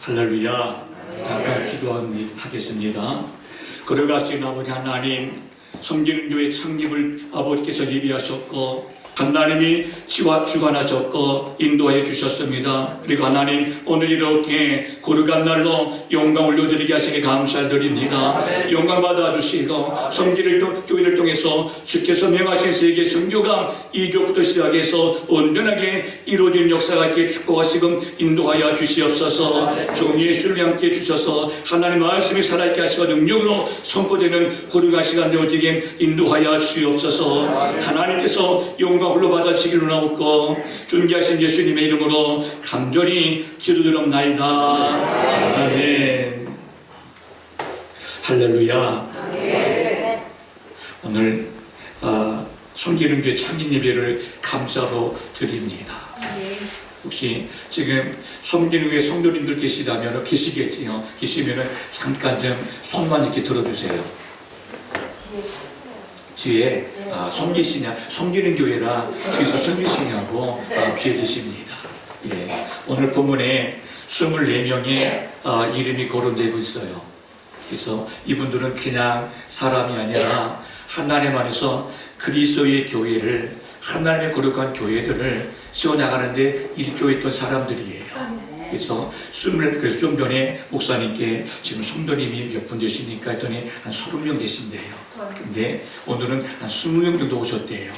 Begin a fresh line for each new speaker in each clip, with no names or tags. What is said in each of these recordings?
할렐루야. 잠깐 기도하겠습니다. 걸어가신 아버지 하나님, 섬기는 교회 창립을 아버지께서 예비하셨고, 하나님이 주관하셨고 인도해 주셨습니다. 그리고 하나님 오늘 이렇게 거룩한 날로 영광 올려드리게 하시니 감사드립니다. 영광 받아주시고 섬기를 통- 교회를 통해서 주께서 명하신 세계 선교가 이족부터 시작해서 온전하게 이루어진 역사가 있게 축복하시고 인도하여 주시옵소서 주 예수를 함께 주셔서 하나님 말씀이 살아있게 하시고 능력으로 선포되는 거룩한 시간 되어지게 인도하여 주시옵소서 하나님께서 영광 홀로 받아시기로 나옵고 존귀하신 예수님의 이름으로 간절히 기도드립나이다 아멘 할렐루야 오늘 아, 손기름 교회 창립 예배를 감사로 드립니다. 혹시 지금 섬기는 교회 성도님들 계시다면 계시겠지요. 계시면은 잠깐 좀 손만 이렇게 들어주세요. 뒤에 아, 섬기시냐 섬기는 교회라 뒤에서 섬기시냐고 아, 귀에 드십니다. 예, 오늘 본문에 24명의 아, 이름이 거론되고 있어요. 그래서 이분들은 그냥 사람이 아니라 하나님 안에서 그리스도의 교회를 하나님의 거룩한 교회들을 세워나가는데 일조했던 사람들이에요. 그래서 스물 그래서 좀 전에 목사님께 지금 성도님이 몇 분 되십니까 했더니 한 서른 명 되신대요. 근데 오늘은 한 스무 명 정도 오셨대요.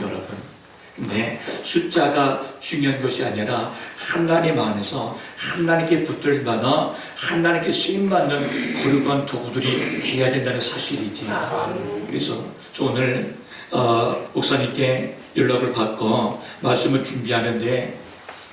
여러분. 근데 숫자가 중요한 것이 아니라 하나님 안에서 하나님께 붙들 받아 하나님께 쓰임 받는 거룩한 도구들이 돼야 된다는 사실이지. 그래서 저 오늘 어, 목사님께 연락을 받고 말씀을 준비하는데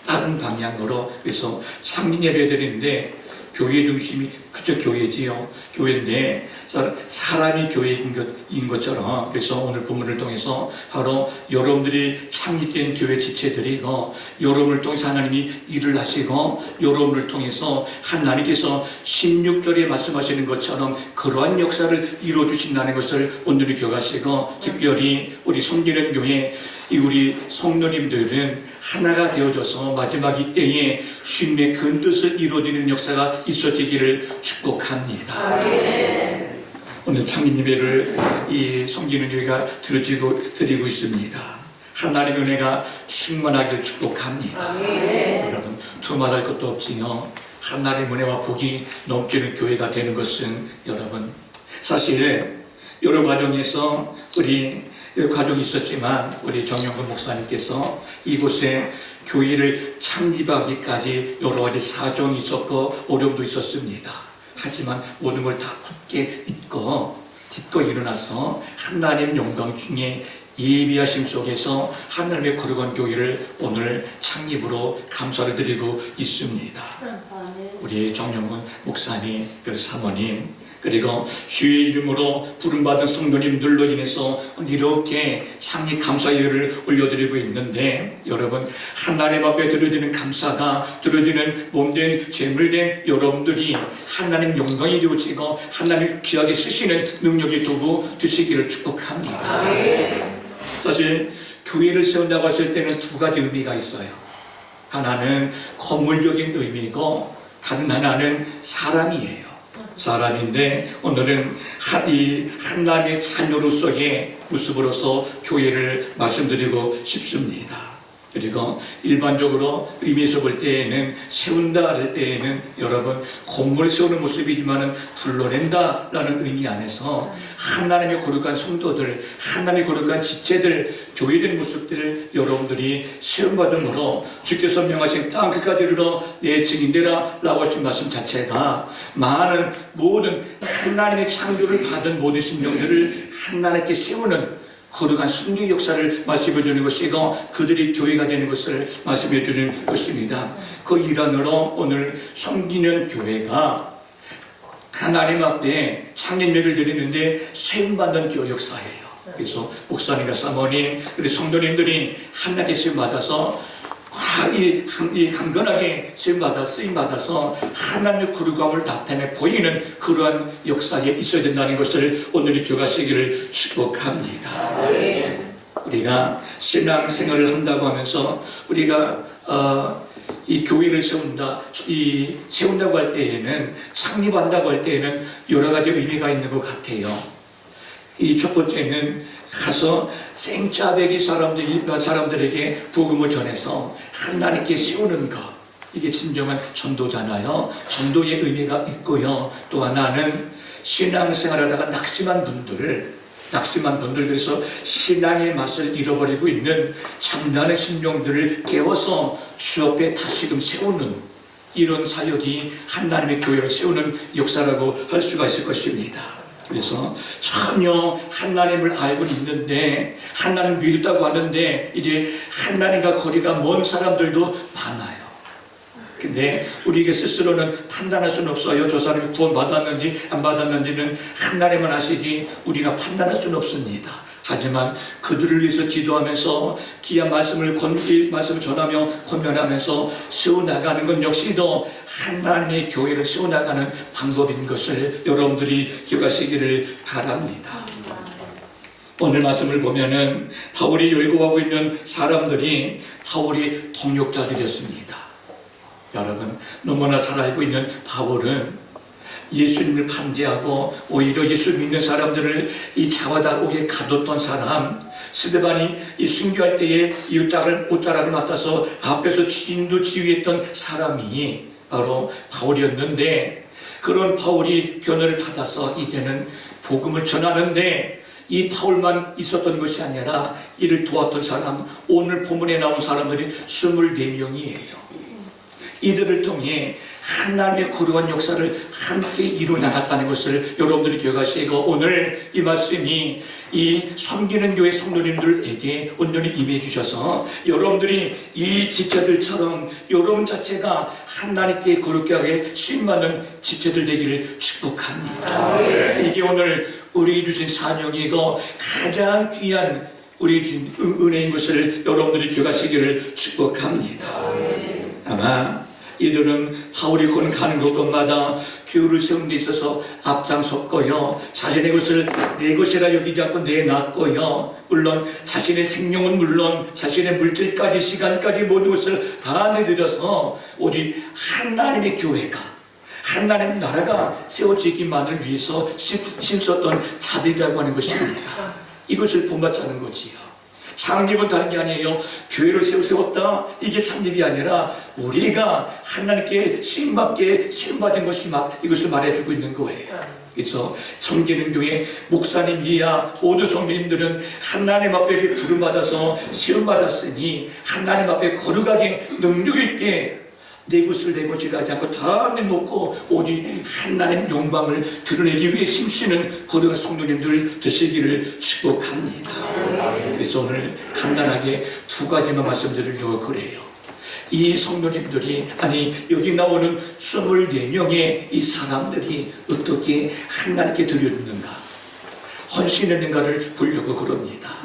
다른 방향으로 그래서 상민 예배 드리는데 교회 중심이 그저 교회지요. 교회인데 사- 사람이 교회인 것인 것처럼 그래서 오늘 본문을 통해서 바로 여러분들이 창립된 교회 지체들이고 여러분을 통해서 하나님이 일을 하시고 여러분을 통해서 하나님께서 16절에 말씀하시는 것처럼 그러한 역사를 이루어 주신다는 것을 오늘을 기억하시고 특별히 우리 섬기는 교회 이 우리 성도님들은 하나가 되어져서 마지막 이 때에 신의 큰 뜻을 이루어지는 역사가 있어지기를 축복합니다. 오늘 창립 예배를 이 섬기는 교회가 드려지고 드리고 있습니다. 하나님의 은혜가 충만하길 축복합니다. 여러분 두말할 것도 없지요. 하나님의 은혜와 복이 넘치는 교회가 되는 것은 여러분 사실 여러 과정에서 우리 과정이 있었지만 우리 정영근 목사님께서 이곳에 교회를 창립하기까지 여러 가지 사정이 있었고 어려움도 있었습니다. 하지만 모든 걸다 굳게 잊고 딛고 일어나서 하나님 영광 중에 예비하심 속에서 하나님의 거룩한 교회를 오늘 창립으로 감사를 드리고 있습니다. 우리 정영근 목사님, 그리고 사모님, 그리고 주의 이름으로 부름받은 성도님들로 인해서 이렇게 상리 감사 예배를 올려드리고 있는데 여러분 하나님 앞에 드려지는 감사가 드려지는 몸된 재물된 여러분들이 하나님 영광이 되어지고 하나님 귀하게 쓰시는 능력의 도구 되시기를 축복합니다. 사실 교회를 세운다고 했을 때는 두 가지 의미가 있어요. 하나는 건물적인 의미고 다른 하나는 사람이에요. 사람인데 오늘은 하- 이 하나님의 자녀로서의 모습으로서 교회를 말씀드리고 싶습니다. 그리고 일반적으로 의미에서 볼 때에는 세운다 할 때에는 여러분 건물 세우는 모습이지만은 불러낸다라는 의미 안에서 하나님의 거룩한 성도들, 하나님의 거룩한 지체들, 교회된 모습들을 여러분들이 세움받음으로 주께서 명하신 땅 끝까지 이르러 내 증인되라 라고 하신 말씀 자체가 많은 모든 하나님의 창조를 받은 모든 심령들을 하나님께 세우는 거룩한 승리 역사를 말씀해 주는 것이고 그들이 교회가 되는 것을 말씀해 주는 것입니다. 그 일환으로 오늘 섬기는 교회가 하나님 앞에 창립 예배를 드리는데 세움받는 교회 역사예요. 그래서 목사님과 사모님, 우리 성도님들이 하나님께 세움 받아서 아, 이, 한- 이 강건하게 세움받아 쓰임받아서 하나님의 거룩함을 나타내 보이는 그러한 역사에 있어야 된다는 것을 오늘 기억하시기를 축복합니다. 우리가 신앙생활을 한다고 하면서 우리가 어, 이 교회를 세운다, 이 세운다고 할 때에는 창립한다고 할 때에는 여러 가지 의미가 있는 것 같아요. 이 첫 번째는 가서 생짜배기 사람들 사람들에게 복음을 전해서 하나님께 세우는 것. 이게 진정한 전도잖아요. 전도의 의미가 있고요. 또 하나는 신앙생활 하다가 낙심한 분들을 낙심한 분들 그래서 신앙의 맛을 잃어버리고 있는 장난의 심령들을 깨워서 주 앞에 다시금 세우는 이런 사역이 하나님의 교회를 세우는 역사라고 할 수가 있을 것입니다. 그래서 전혀 하나님을 알고 있는데 하나님 믿었다고 하는데 이제 하나님과 거리가 먼 사람들도 많아요. 근데 우리에게 스스로는 판단할 수는 없어요. 저 사람이 구원 받았는지 안 받았는지는 하나님만 아시지 우리가 판단할 수는 없습니다. 하지만 그들을 위해서 기도하면서 귀한 말씀을 건, 이 말씀을 전하며 권면하면서 세워나가는 건 역시도 하나님의 교회를 세워나가는 방법인 것을 여러분들이 기억하시기를 바랍니다. 오늘 말씀을 보면은 바울이 열거하고 있는 사람들이 바울이 동역자들이었습니다. 여러분 너무나 잘 알고 있는 바울은 예수님을 반대하고 오히려 예수 믿는 사람들을 이 자화다옥에 가뒀던 사람 스데반이 이 순교할 때에 이 옷자락을, 맡아서 앞에서 인도 지휘했던 사람이 바로 바울이었는데 그런 바울이 변호를 받아서 이제는 복음을 전하는데 이 바울만 있었던 것이 아니라 이를 도왔던 사람 오늘 본문에 나온 사람들이 24명이에요. 이들을 통해 하나님의 구루한 역사를 함께 이루어 나갔다는 것을 여러분들이 기억하시고 오늘 이 말씀이 이 섬기는 교회 성도님들에게 온전히 임해 주셔서 여러분들이 이 지체들처럼 여러분 자체가 하나님께 그렇게 하게 수임받는 지체들 되기를 축복합니다. 이게 오늘 우리 주신 사명이고 가장 귀한 우리 주신 은- 은혜인 것을 여러분들이 기억하시기를 축복합니다. 아마 이들은 바울이 곧 가는 곳곳마다 교회를 세운 데 있어서 앞장섰고요. 자신의 것을 내 것이라 여기지 않고 내놨고요. 물론 자신의 생명은 물론 자신의 물질까지 시간까지 모든 것을 다 내드려서 오직 하나님의 교회가 하나님 나라가 세워지기만을 위해서 심- 힘썼던 자들이라고 하는 것입니다. 이것을 본받자는 거지요. 창립은 다른 게 아니에요. 교회를 세워 세웠다. 이게 창립이 아니라 우리가 하나님께 쓰임받게 쓰임받은 것이 막 이것을 말해주고 있는 거예요. 그래서 섬기는 교회 목사님 이하 모든 성도님들은 하나님 앞에 부름 받아서 시험 받았으니 하나님 앞에 거룩하게 능력 있게 내 것을 내 것이라 하지 않고 다 내놓고 오직 하나님 영광을 드러내기 위해 심쓰는 거룩한 성도님들 되시기를 축복합니다. 그래서 오늘 간단하게 두 가지만 말씀드리려고 그래요. 이 성도님들이 아니 여기 나오는 24명의 이 사람들이 어떻게 하나님께 드렸는가 헌신했는가를 보려고 그럽니다.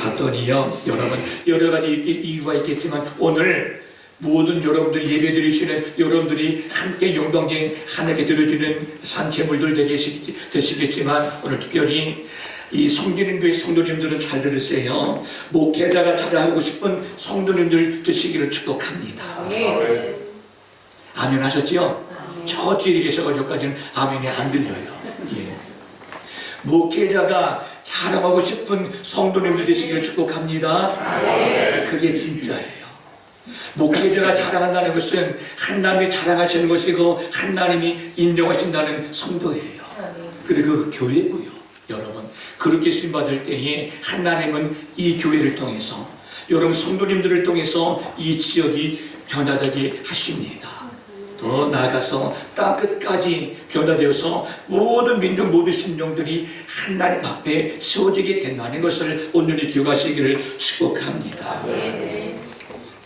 봤더니요 여러분 여러 가지 있- 이유가 있겠지만 오늘 모든 여러분들이 예배 드리시는 여러분들이 함께 영광쟁 하나님께 드려지는 산채물들 되시겠지, 되시겠지만 오늘 특별히 이 성기는 교회 성도님들은 잘 들으세요. 목회자가 자랑하고 싶은 성도님들 되시기를 축복합니다. 아멘 하셨지요? 저 뒤에 계셔가지고까지는 아멘이 안 들려요. 예. 목회자가 자랑하고 싶은 성도님들 되시기를 축복합니다. 그게 진짜예요. 목회자가 자랑한다는 것은 하나님이 자랑하시는 것이고 하나님이 인정하신다는 성도예요. 그리고 그 교회고요. 여러분 그렇게 수임 받을 때에 하나님은 이 교회를 통해서 여러분 성도님들을 통해서 이 지역이 변화되게 하십니다. 더 나아가서 땅 끝까지 변화되어서 모든 민족 모든 심령들이 하나님 앞에 세워지게 된다는 것을 온전히 기억하시기를 축복합니다.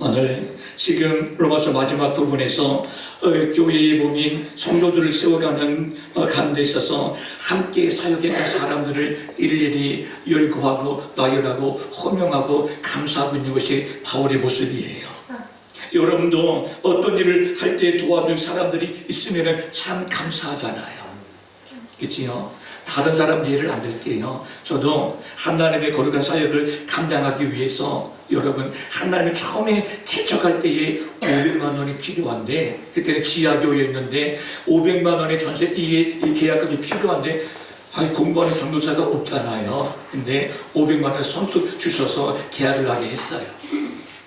오늘 지금 로마서 마지막 부분에서 어, 교회의 몸인 성도들을 세워가는 어, 가는 데 있어서 함께 사역했던 사람들을 일일이 열거하고 나열하고 호명하고 감사하고 있는 것이 바울의 모습이에요. 여러분도 어떤 일을 할 때 도와준 사람들이 있으면 참 감사하잖아요. 그치요? 다른 사람 예를 안 들게요. 저도 하나님의 거룩한 사역을 감당하기 위해서 여러분 하나님이 처음에 개척할 때에 500만 원이 필요한데 그때는 지하교회였는데 500만 원의 전세 이게 이 계약금이 필요한데 아이 공부하는 전도사가 없잖아요. 근데 500만 원을 선뜻 주셔서 계약을 하게 했어요.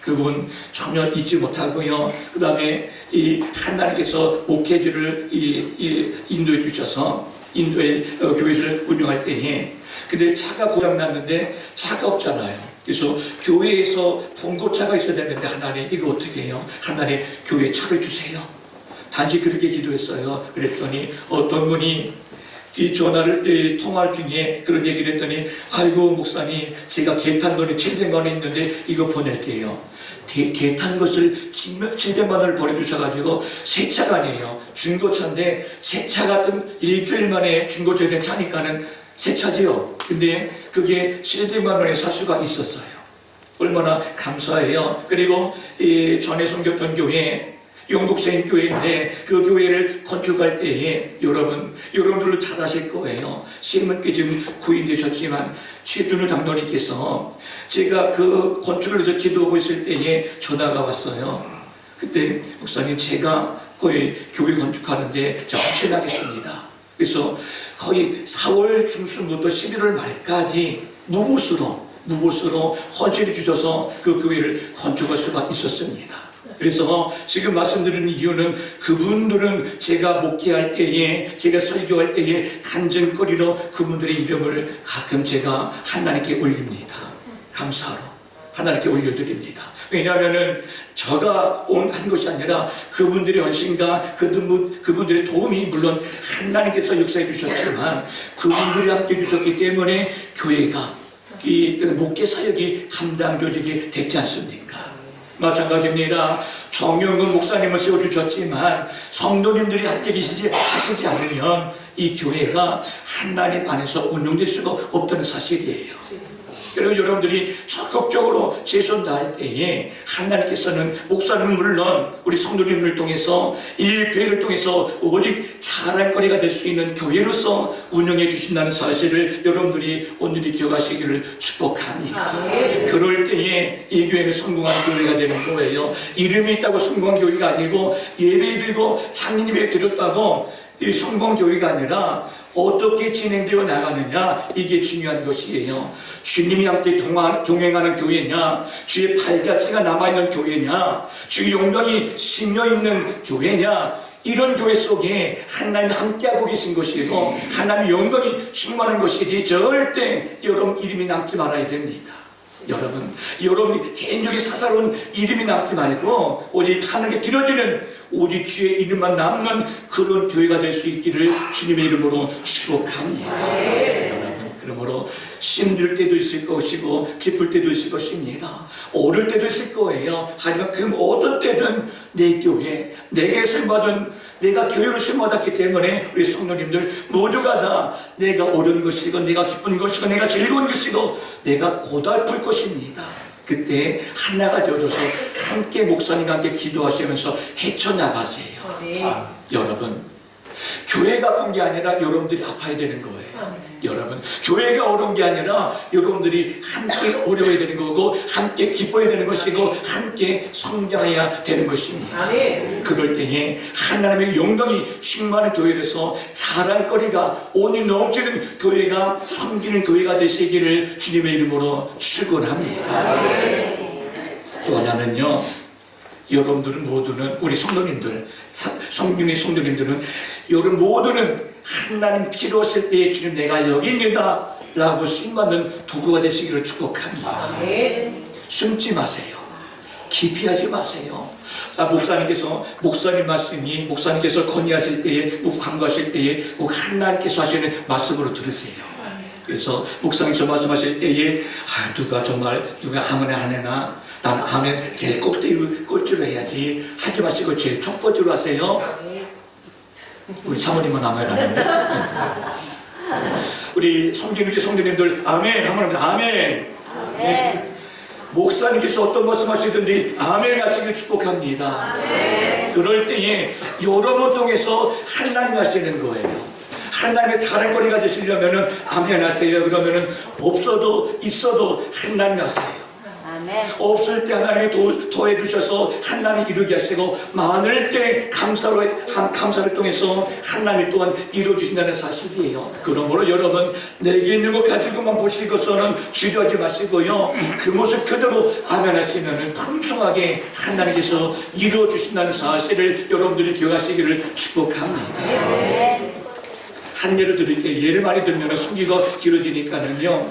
그분 전혀 잊지 못하고요. 그 다음에 이 하나님께서 목회지를 이, 이 인도해 주셔서 인도의 어, 교회를 운영할 때에 근데 차가 고장 났는데 차가 없잖아요. 그래서 교회에서 봉고차가 있어야 되는데 하나님 이거 어떻게 해요? 하나님 교회 차를 주세요. 단지 그렇게 기도했어요. 그랬더니 어떤 분이 이 전화를 이 통화할 중에 그런 얘기를 했더니 아이고 목사님 제가 개탄 거는 700만 원 있는데 이거 보낼게요. 개, 개탄 것을 700만 원을 보내주셔가지고 새 차가 아니에요. 중고차인데 새 차 같은 일주일 만에 중고차에 된 차니까는 새 차지요. 근데 그게 700만 원에 살 수가 있었어요. 얼마나 감사해요. 그리고 이 전에 섬겼던 교회 영국생 교회인데 그 교회를 건축할 때에 여러분 여러분들도 잘 아실 거예요. 시민께 지금 구인되셨지만 최준우 장로님께서 제가 그 건축을 위해서 기도하고 있을 때에 전화가 왔어요. 그때 목사님 제가 거의 교회 건축하는데 저 헌신하겠습니다. 그래서 거의 4월 중순부터 11월 말까지 무보수로 무보수로 헌신해 주셔서 그 교회를 건축할 수가 있었습니다. 그래서 지금 말씀드리는 이유는 그분들은 제가 목회할 때에 제가 설교할 때에 간증거리로 그분들의 이름을 가끔 제가 하나님께 올립니다. 감사로 하나님께 올려드립니다. 왜냐하면은 저가 온 한 것이 아니라 그분들의 헌신과 그분, 그분들의 도움이 물론 하나님께서 역사해 주셨지만 그분들이 함께 주셨기 때문에 교회가 이 목회 사역이 감당 조직이 됐지 않습니까? 마찬가지입니다. 정영근 목사님을 세워주셨지만 성도님들이 함께 계시지 하시지 않으면 이 교회가 하나님 안에서 운영될 수가 없다는 사실이에요. 그리고 여러분들이 적극적으로 제손 다할 때에 하나님께서는 목사님은 물론 우리 성도님을 통해서 이 교회를 통해서 오직 자랑거리가 될 수 있는 교회로서 운영해 주신다는 사실을 여러분들이 오늘이 기억하시기를 축복합니다. 그럴 때에 이 교회는 성공한 교회가 되는 거예요. 이름이 있다고 성공한 교회가 아니고 예배 드리고 장인 예배 드렸다고 이 성공 교회가 아니라 어떻게 진행되어 나가느냐 이게 중요한 것이에요. 주님이 함께 동하, 동행하는 교회냐, 주의 발자취가 남아있는 교회냐, 주의 영광이 심려 있는 교회냐, 이런 교회 속에 하나님 함께하고 계신 것이고 하나님의 영광이 충만한 것이지 절대 여러분 이름이 남지 말아야 됩니다. 여러분, 여러분이 개인적인 사사로운 이름이 남지 말고 오직 하나님께 드려지는 오직 주의 이름만 남는 그런 교회가 될 수 있기를 주님의 이름으로 축복합니다. 여러분, 그러므로 힘들 때도 있을 것이고 기쁠 때도 있을 것입니다. 어릴 때도 있을 거예요. 하지만 그 모든 때든 내 교회, 내게 선받은 내가 교회로 선받았기 때문에 우리 성도님들 모두가 다 내가 옳은 것이고 내가 기쁜 것이고 내가 즐거운 것이고 내가 고달플 것입니다. 그때 하나가 되어줘서 함께 목사님과 함께 기도하시면서 헤쳐나가세요. 여러분, 교회가 아픈 게 아니라 여러분들이 아파야 되는 거예요. 여러분, 교회가 어려운 게 아니라 여러분들이 함께 어려워야 되는 거고, 함께 기뻐야 되는 것이고, 함께 성장해야 되는 것입니다.
아멘.
그럴 때에 하나님의 영광이 충만한 교회에서 자랑거리가 온이 넘치는 교회가 섬기는 교회가 되시기를 주님의 이름으로 축원합니다. 또 하나는요. 여러분들은 모두는 우리 성도님들, 사- 성민의 성도님들은 여러분 모두는 하나님 필요하실 때에 주님 내가 여기 있니다 라고 쓰임받는 도구가 되시기를 축복합니다.
아멘.
숨지 마세요. 기피하지 마세요. 아, 목사님께서 목사님 말씀이 목사님께서 건의하실 때에 뭐 강구하실 때에 꼭 하나님께서 하시는 말씀으로 들으세요. 그래서 목사님께서 말씀하실 때에 아, 누가 정말 누가 아멘 안 해나 나는 아멘 제일 꼭대기 꼴찌로 해야지 하지 마시고 제일 첫 번째로 하세요. 우리 사모님은 아멘 안 했는데 우리 성도님들 성도님들 아멘 한번 합니다. 아멘. 목사님께서 어떤 말씀하시든지 아멘 하시길 축복합니다. 그럴 때에 여러분 통해서 하나님 하시는 거예요. 하나님의 자랑거리가 되시려면은 아멘 하세요. 그러면은 없어도 있어도 하나님 하세요. 없을 때 하나님이 도, 도와주셔서 하나님 이루게 하시고 많을 때 감사로 한- 감사를 통해서 하나님 또한 이루어 주신다는 사실이에요. 그러므로 여러분 내게 있는 것 가지고만 보시고서는 주저하지 마시고요. 그 모습 그대로 아멘하시면은 풍성하게 하나님께서 이루어 주신다는 사실을 여러분들이 기억하시기를 축복합니다.
아멘.
한 예를 드릴게요. 예를 많이 들면 숨기가 길어지니까는요.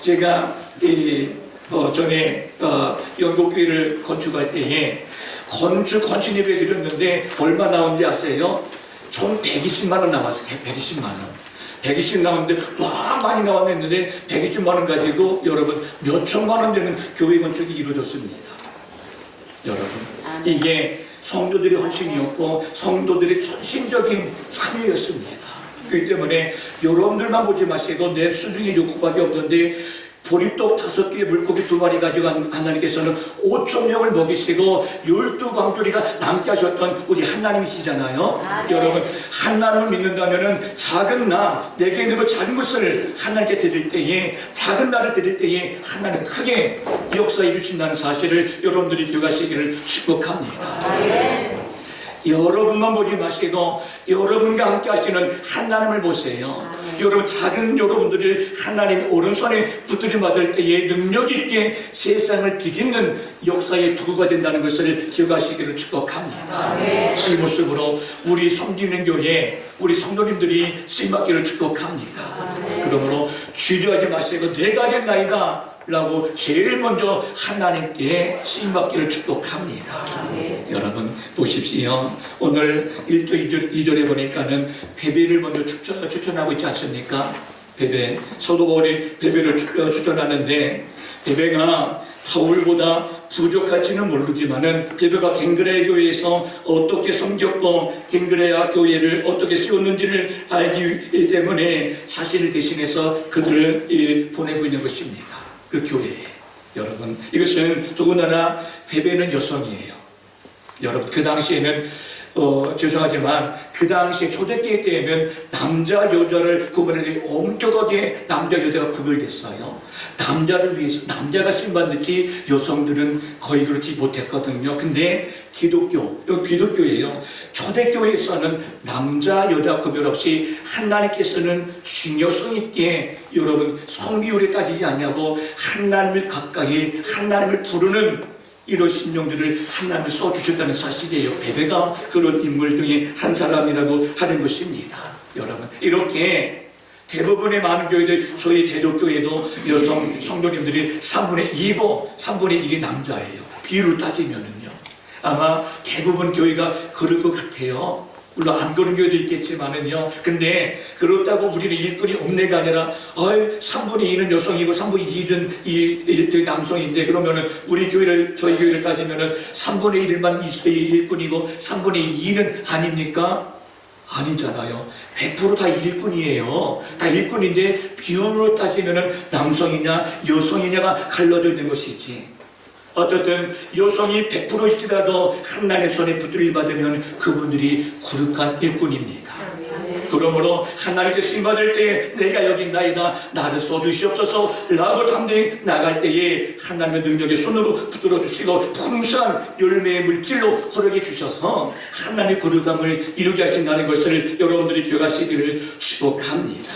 제가 이 어, 전에 어, 영국교회를 건축할 때에 건축 건축 예배 드렸는데 얼마 나온지 아세요? 총 120만 원 나왔어요. 120만 원. 120 나왔는데 와 많이 나왔는데 120만 원 가지고 여러분 몇 천만 원 되는 교회 건축이 이루어졌습니다. 여러분
아멘.
이게 성도들의 헌신이었고 성도들의 전신적인 참여였습니다. 그렇기 때문에 여러분들만 보지 마시고 내 수중에 욕구밖에 없는데 보리떡 다섯 개 물고기 두 마리 가지고 한- 하나님께서는 오천 명을 먹이시고 열두 광조리가 남게 하셨던 우리 하나님이시잖아요.
아멘.
여러분 하나님을 믿는다면은 작은 나 내게 있는 그 작은 것을 하나님께 드릴 때에 작은 나를 드릴 때에 하나님 크게 역사해 주신다는 사실을 여러분들이 기억하시기를 축복합니다.
아멘.
여러분만 보지 마시고 여러분과 함께 하시는 하나님을 보세요.
아멘.
여러분 작은 여러분들을 하나님 오른손에 붙들림 받을 때에 능력 있게 세상을 뒤집는 역사의 도구가 된다는 것을 기억하시기를 축복합니다.
아멘.
이 모습으로 우리 섬기는 교회 우리 성도님들이 쓰임받기를 축복합니다. 그러므로 주저하지 마시고 내가 된 나이다 라고 제일 먼저 하나님께 쓰임받기를 축복합니다.
아멘.
여러분 보십시오. 오늘 1조 2절, 2절에 보니까는 베베를 먼저 추천, 추천하고 있지 않습니까? 베베. 사도 바울이 베베를 추- 어, 추천하는데 베베가 바울보다 부족할지는 모르지만은 베베가 갱그레 교회에서 어떻게 섬겼고 갱그레아 교회를 어떻게 세웠는지를 알기 때문에 자신을 대신해서 그들을 예, 보내고 있는 것입니다. 그 교회에. 여러분 이것은 더군다나 베베는 여성이에요. 여러분 그 당시에는 어, 죄송하지만 그 당시에 초대교회 때에는 남자 여자를 구분하기 엄격하게 남자 여자가 구별됐어요. 남자를 위해서 남자가 쓰임받는지 여성들은 거의 그렇지 못했거든요. 근데 기독교, 여기 기독교예요. 초대교회에서는 남자 여자 구별 없이 하나님께서는 중요성 있게 여러분 성비율에 따지지 않냐고 하나님을 가까이 하나님을 부르는 이런 신령들을 하나님이 써주셨다는 사실이에요. 베베가 그런 인물 중에 한 사람이라고 하는 것입니다. 여러분 이렇게 대부분의 많은 교회들 저희 대도교회도 여성 성도님들이 3분의 2고 3분의 1이 남자예요. 비율을 따지면은요. 아마 대부분 교회가 그럴 것 같아요. 물론 안 그런 교회도 있겠지만은요. 근데 그렇다고 우리는 일꾼이 없네가 아니라 어이 3분의 2는 여성이고 3분의 2는 이, 이 남성인데 그러면은 우리 교회를 저희 교회를 따지면은 3분의 1만 일꾼이고 3분의 2는 아닙니까? 아니잖아요. 100%다 일꾼이에요. 다 일꾼인데 비율로 따지면은 남성이냐 여성이냐가 갈라져 있는 것이지. 어떻든 여성이 100%일지라도 하나님의 손에 붙들림 받으면 그분들이 구룩한 일꾼입니다. 그러므로 하나님께 쓰임 받을 때에 내가 여기 나이다 나를 써주시옵소서 라고 담대히 나갈 때에 하나님의 능력의 손으로 붙들어 주시고 풍성한 열매의 물질로 허락해 주셔서 하나님의 거룩함을 이루게 하신다는 것을 여러분들이 기억하시기를 축복합니다.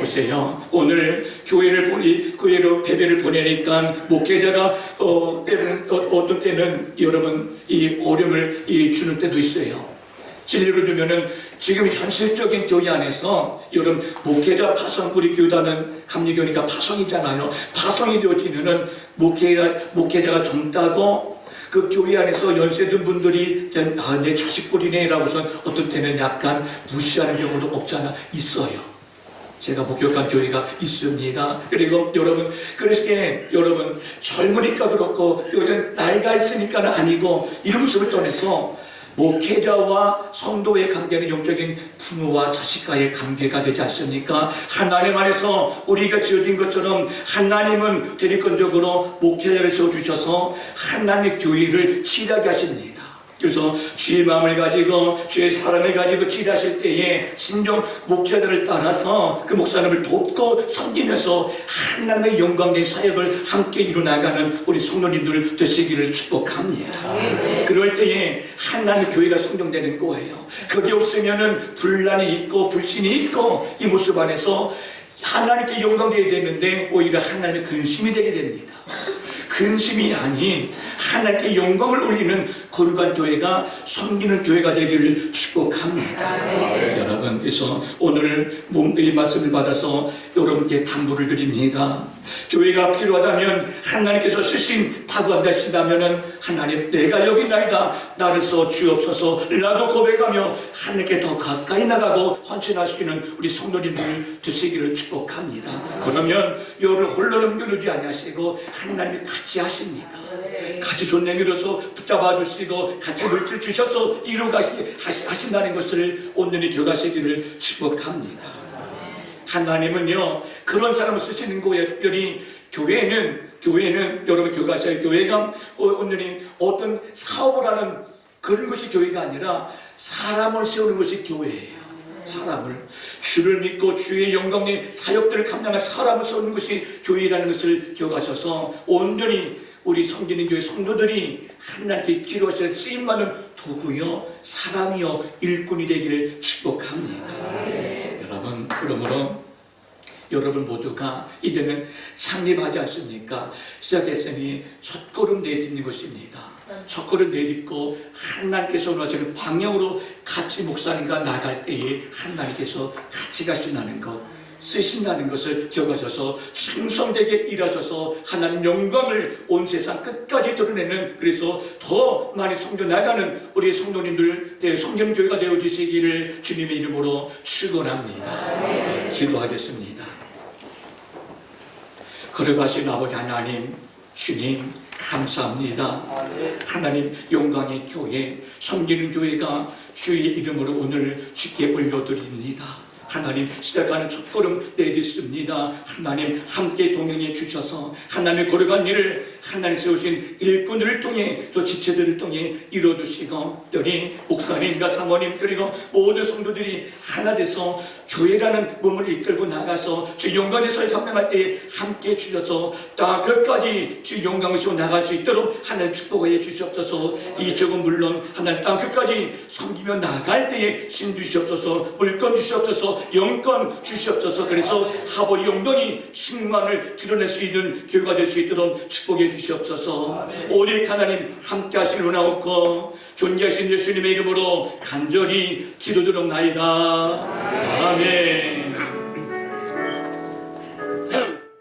보세요. 오늘 교회를 보니 교회로 배배를 보내니까 목회자가 어, 때는, 어, 어떤 때는 여러분 이 어려움을 이 주는 때도 있어요. 진리로 주면은 지금 현실적인 교회 안에서 여러분 목회자 파송 우리 교단은 감리교니까 파송이잖아요. 파송이 되어지면은 목회자 목회자가 젊다고 그 교회 안에서 연세든 분들이 전, 아, 내 자식꼴이네라고서 어떤 때는 약간 무시하는 경우도 없잖아 있어요. 제가 목격한 교회가 있습니다. 그리고 여러분, 그렇게 여러분 젊으니까 그렇고 여러분 나이가 있으니까는 아니고 이런 모습을 떠나서 목회자와 성도의 관계는 영적인 부모와 자식과의 관계가 되지 않습니까? 하나님 안에서 우리가 지어진 것처럼 하나님은 대리권적으로 목회자를 세워주셔서 하나님의 교회를 시작하게 하십니다. 그래서 주의 마음을 가지고 주의 사랑을 가지고 일하실 때에 신종 목자들을 따라서 그 목사님을 돕고 섬기면서 하나님의 영광의 사역을 함께 이루나가는 우리 성도님들 되시기를 축복합니다. 그럴 때에 하나님 교회가 성장되는 거예요. 그게 없으면은 분란이 있고 불신이 있고 이 모습 안에서 하나님께 영광되어야 되는데 오히려 하나님의 근심이 되게 됩니다. 근심이 아닌 하나님께 영광을 올리는 거룩한 교회가 섬기는 교회가 되기를 축복합니다. 여러분 그래서 오늘 몸- 이 말씀을 받아서 여러분께 당부를 드립니다. 교회가 필요하다면 하나님께서 쓰신 타고한다시다면은 하나님 내가 여기 나이다 나를 써 주옵소서 라고 고백하며 하나님께 더 가까이 나가고 헌신할 수 있는 우리 성도님들 되시기를 축복합니다. 그러면 여를 홀로 넘겨두지 아니하시고 하나님이 같이 하십니다. 같이 손 내밀어서 붙잡아 주시 고 같이 물질 주셔서 이루 가시 하시- 하신다는 것을 오늘이 교가시기를 축복합니다. 하나님은요 그런 사람을 쓰시는 거예요. 교회는 교회는 여러분 교가셔야 교회가 어, 오늘이 어떤 사업을 하는 그런 것이 교회가 아니라 사람을 세우는 것이 교회예요. 사람을 주를 믿고 주의 영광의 사역들을 감당할 사람을 세우는 것이 교회라는 것을 기억하셔서 온전히 우리 섬기는 교회 성도들이 하나님께 필요하실 쓰임받는 도구요 사람이요 일꾼이 되기를 축복합니다. 여러분 그러므로 여러분 모두가 이제는 창립하지 않습니까? 시작했으니 첫걸음 내딛는 것입니다. 첫걸음 내딛고 하나님께서 원하시는 방향으로 같이 목사님과 나갈 때에 하나님께서 같이 가신다는 것 쓰신다는 것을 기억하셔서 충성되게 일하셔서 하나님 영광을 온 세상 끝까지 드러내는 그래서 더 많이 성도 나가는 우리 성도님들 대 성경교회가 되어 주시기를 주님의 이름으로 축원합니다. 기도하겠습니다. 걸어가신 아버지 하나님, 주님, 감사합니다. 하나님 영광의 교회, 섬기는 교회가 주의 이름으로 오늘 주께 올려드립니다. 하나님 시작하는 첫 걸음 내딛습니다. 하나님 함께 동행해 주셔서 하나님의 걸어간 일을 하나님 세우신 일꾼들을 통해 저 지체들을 통해 이루어 주시고 또니 목사님과 사모님 그리고 모든 성도들이 하나 돼서 교회라는 몸을 이끌고 나가서 주 영광에서 감당할 때에 함께 해 주셔서 다 끝까지 주 영광에서 나갈 수 있도록 하나님 축복해 주시옵소서. 이쪽은 물론 하나님 땅 끝까지 섬기며 나갈 때에 신 주시옵소서 물건 주시옵소서 영권 주시옵소서. 그래서 하버리 영광이 신만을 드러낼 수 있는 교회가 될 수 있도록 축복해 주시옵소서. 오직 하나님 함께 하시는 나옵고 존귀하신 예수님의 이름으로 간절히 기도드렸나이다. 아멘